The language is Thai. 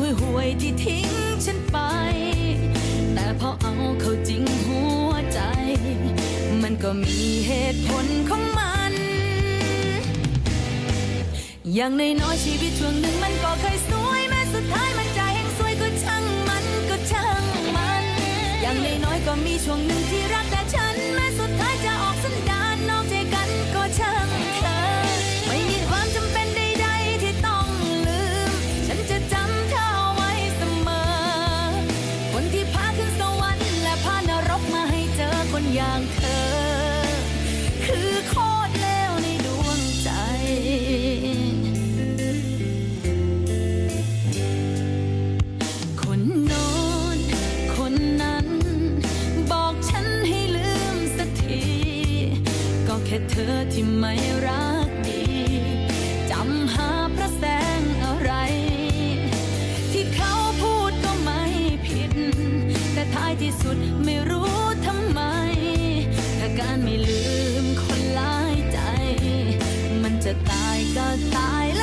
ห่วยห่วยๆที่ทิ้งฉันไป แต่พอเอาเข้าจริงหัวใจ มันก็มีเหตุผลของมัน อย่างในน้อยชีวิตช่วงหนึ่งมันก็เคยสวยแม้สุดท้ายมันจะแห่งสวยก็ช่างมันก็ช่างมัน อย่างในน้อยก็มีช่วงหนึ่งที่รักแต่ฉันแม้ ค่เธอที่ไม่รักดีจำหาพระแสงอะไร ที่เขาพูดก็ไม่ผิด แต่ท้ายที่สุดไม่รู้ทำไม ถ้าการไม่ลืมคนหลายใจ มันจะตายก็ตาย